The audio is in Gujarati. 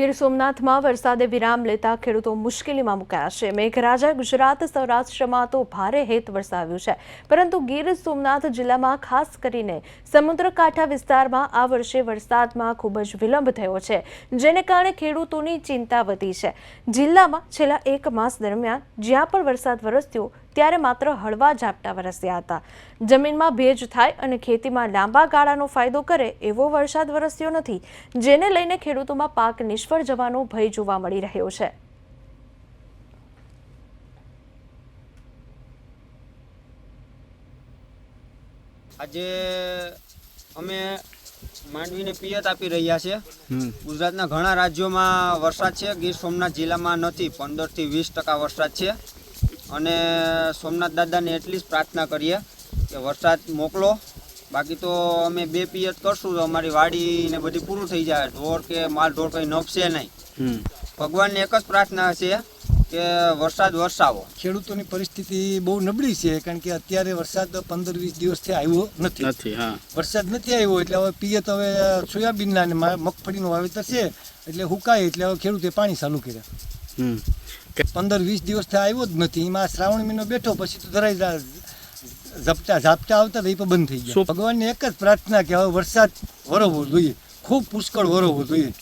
ગીર સોમનાથમાં વરસાદે વિરામ લેતા ખેડૂતો મુશ્કેલીમાં મુકાયા છે. મેઘરાજા ગુજરાત સૌરાષ્ટ્રમાં તો ભારે હેત વરસાવ્યું છે. પરંતુ ગીર સોમનાથ જિલ્લામાં ખાસ કરીને સમુદ્રકાંઠા વિસ્તારમાં આ વર્ષે વરસાદમાં ખૂબ જ વિલંબ થયો છે, જેને કારણે ખેડૂતોની ચિંતા વધી છે. જિલ્લામાં છેલ્લા એક માસ દરમિયાન જ્યાં પણ વરસાદ વરસ્યો ત્યારે માત્ર હળવા ઝાપટા વરસ્યા હતા. જમીનમાં ભેજ થાય અને ખેતીમાં લાંબા ગાળાનો ફાયદો કરે એવો વરસાદ વરસ્યો નથી જેને લઈને ખેડૂતોમાં પાક નિષ્ફળ જવાનો ભય જોવા મળી રહ્યો છે. આજે અમે માંડવીને પિયત આપી રહ્યા છે ગુજરાતના ઘણા રાજ્યોમાં વરસાદ છે. ગીર સોમનાથ જિલ્લામાં નથી. પંદરથી વીસ ટકા વરસાદ છે. અને સોમનાથ દાદાને એટલી જ પ્રાર્થના કરીએ કે વરસાદ મોકલો. બાકી તો અમે બે પિયત કરશું તો અમારી વાડી ને બધી પૂરું થઈ જાય. ઢોર કે માલ ઢોર કંઈ નપશે નહીં. ભગવાનને એક જ પ્રાર્થના છે કે વરસાદ વરસાવો. ખેડૂતોની પરિસ્થિતિ બહુ નબળી છે કારણ કે અત્યારે વરસાદ પંદર વીસ દિવસથી આવ્યો નથી. નથી વરસાદ નથી આવ્યો એટલે હવે પિયત હવે સોયાબીનના અને મગફળીનું વાવેતર છે એટલે હુકાય એટલે હવે ખેડૂતે પાણી ચાલુ કર્યા. પંદર વીસ દિવસથી આવ્યો જ નથી. એમાં શ્રાવણ મહિનો બેઠો પછી તો ધરાઈ ઝપટા ઝાપટા આવતા એ પણ બંધ થઈ ગયા. ભગવાનની એક જ પ્રાર્થના કે હવે વરસાદ વરવવો જોઈએ. ખૂબ પુષ્કળ વરવવો જોઈએ.